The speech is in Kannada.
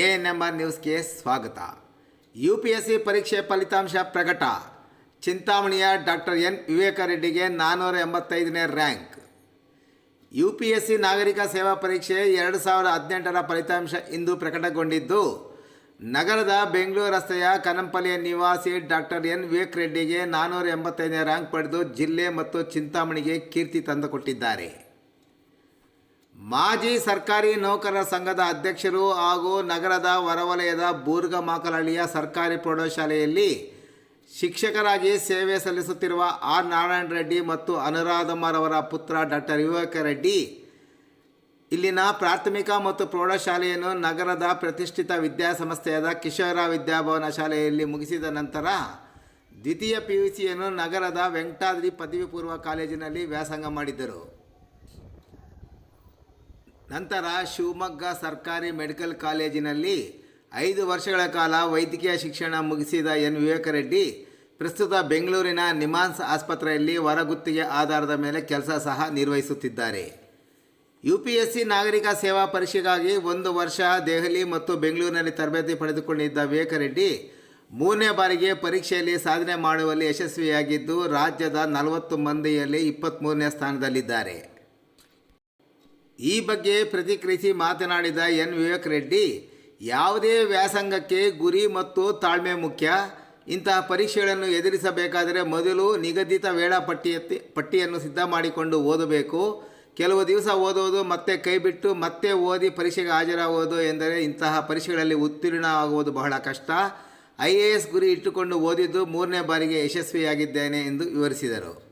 ಎ ಎನ್ ಎಂ ಆರ್ ನ್ಯೂಸ್ಗೆ ಸ್ವಾಗತ. ಯು ಪಿ ಎಸ್ ಸಿ ಪರೀಕ್ಷೆ ಫಲಿತಾಂಶ ಪ್ರಕಟ. ಚಿಂತಾಮಣಿಯ ಡಾಕ್ಟರ್ ಎನ್. ವಿವೇಕ ರೆಡ್ಡಿಗೆ ನಾನ್ನೂರ ಎಂಬತ್ತೈದನೇ rank. U P S C ನಾಗರಿಕ ಸೇವಾ ಪರೀಕ್ಷೆ ಎರಡು ಸಾವಿರದ ಹದಿನೆಂಟರ ಫಲಿತಾಂಶ ಇಂದು ಪ್ರಕಟಗೊಂಡಿದ್ದು, ನಗರದ ಬೆಂಗಳೂರು ರಸ್ತೆಯ ಕನಂಪಲ್ಲಿಯ ನಿವಾಸಿ ಡಾಕ್ಟರ್ ಎನ್. ವಿವೇಕ್ ರೆಡ್ಡಿಗೆ ನಾನ್ನೂರ ಎಂಬತ್ತೈದನೇ ರ್ಯಾಂಕ್ ಪಡೆದು ಜಿಲ್ಲೆ ಮತ್ತು ಚಿಂತಾಮಣಿಗೆ ಕೀರ್ತಿ ತಂದುಕೊಟ್ಟಿದ್ದಾರೆ. ಮಾಜಿ ಸರ್ಕಾರಿ ನೌಕರರ ಸಂಘದ ಅಧ್ಯಕ್ಷರು ಹಾಗೂ ನಗರದ ಹೊರವಲಯದ ಬೂರ್ಗಮಾಕಲಹಳ್ಳಿಯ ಸರ್ಕಾರಿ ಪ್ರೌಢಶಾಲೆಯಲ್ಲಿ ಶಿಕ್ಷಕರಾಗಿ ಸೇವೆ ಸಲ್ಲಿಸುತ್ತಿರುವ ಆರ್ ನಾರಾಯಣ ರೆಡ್ಡಿ ಮತ್ತು ಅನುರಾಧಮ್ಮರವರ ಪುತ್ರ ಡಾಕ್ಟರ್ ವಿವೇಕ ರೆಡ್ಡಿ. ಇಲ್ಲಿನ ಪ್ರಾಥಮಿಕ ಮತ್ತು ಪ್ರೌಢಶಾಲೆಯನ್ನು ನಗರದ ಪ್ರತಿಷ್ಠಿತ ವಿದ್ಯಾಸಂಸ್ಥೆಯಾದ ಕಿಶೋರ ವಿದ್ಯಾಭವನ ಶಾಲೆಯಲ್ಲಿ ಮುಗಿಸಿದ ನಂತರ ದ್ವಿತೀಯ ಪಿ ಯು ಸಿಯನ್ನು ನಗರದ ವೆಂಕಟಾದ್ರಿ ಪದವಿ ಪೂರ್ವ ಕಾಲೇಜಿನಲ್ಲಿ ವ್ಯಾಸಂಗ ಮಾಡಿದ್ದರು. ನಂತರ ಶಿವಮೊಗ್ಗ ಸರ್ಕಾರಿ ಮೆಡಿಕಲ್ ಕಾಲೇಜಿನಲ್ಲಿ ಐದು ವರ್ಷಗಳ ಕಾಲ ವೈದ್ಯಕೀಯ ಶಿಕ್ಷಣ ಮುಗಿಸಿದ ಎನ್. ವಿವೇಕರೆಡ್ಡಿ, ಪ್ರಸ್ತುತ ಬೆಂಗಳೂರಿನ ನಿಮಾನ್ಸ್ ಆಸ್ಪತ್ರೆಯಲ್ಲಿ ಹೊರಗುತ್ತಿಗೆ ಆಧಾರದ ಮೇಲೆ ಕೆಲಸ ಸಹ ನಿರ್ವಹಿಸುತ್ತಿದ್ದಾರೆ. ಯು ಪಿ ಎಸ್ ಸಿ ನಾಗರಿಕ ಸೇವಾ ಪರೀಕ್ಷೆಗಾಗಿ ಒಂದು ವರ್ಷ ದೆಹಲಿ ಮತ್ತು ಬೆಂಗಳೂರಿನಲ್ಲಿ ತರಬೇತಿ ಪಡೆದುಕೊಂಡಿದ್ದ ವಿವೇಕರೆಡ್ಡಿ, ಮೂರನೇ ಬಾರಿಗೆ ಪರೀಕ್ಷೆಯಲ್ಲಿ ಸಾಧನೆ ಮಾಡುವಲ್ಲಿ ಯಶಸ್ವಿಯಾಗಿದ್ದು, ರಾಜ್ಯದ ನಲವತ್ತು ಮಂದಿಯಲ್ಲಿ ಇಪ್ಪತ್ತ್ಮೂರನೇ ಸ್ಥಾನದಲ್ಲಿದ್ದಾರೆ. ಈ ಬಗ್ಗೆ ಪ್ರತಿಕ್ರಿಯಿಸಿ ಮಾತನಾಡಿದ ಎನ್. ವಿವೇಕ್ ರೆಡ್ಡಿ, ಯಾವುದೇ ವ್ಯಾಸಂಗಕ್ಕೆ ಗುರಿ ಮತ್ತು ತಾಳ್ಮೆ ಮುಖ್ಯ. ಇಂತಹ ಪರೀಕ್ಷೆಗಳನ್ನು ಎದುರಿಸಬೇಕಾದರೆ ಮೊದಲು ನಿಗದಿತ ವೇಳಾಪಟ್ಟಿಯ ಪಟ್ಟಿಯನ್ನು ಸಿದ್ಧ ಮಾಡಿಕೊಂಡು ಓದಬೇಕು. ಕೆಲವು ದಿವಸ ಓದೋದು, ಮತ್ತೆ ಕೈಬಿಟ್ಟು ಮತ್ತೆ ಓದಿ ಪರೀಕ್ಷೆಗೆ ಹಾಜರಾಗುವುದು ಎಂದರೆ ಇಂತಹ ಪರೀಕ್ಷೆಗಳಲ್ಲಿ ಉತ್ತೀರ್ಣ ಆಗುವುದು ಬಹಳ ಕಷ್ಟ. ಐ ಗುರಿ ಇಟ್ಟುಕೊಂಡು ಓದಿದ್ದು ಮೂರನೇ ಬಾರಿಗೆ ಯಶಸ್ವಿಯಾಗಿದ್ದೇನೆ ಎಂದು ವಿವರಿಸಿದರು.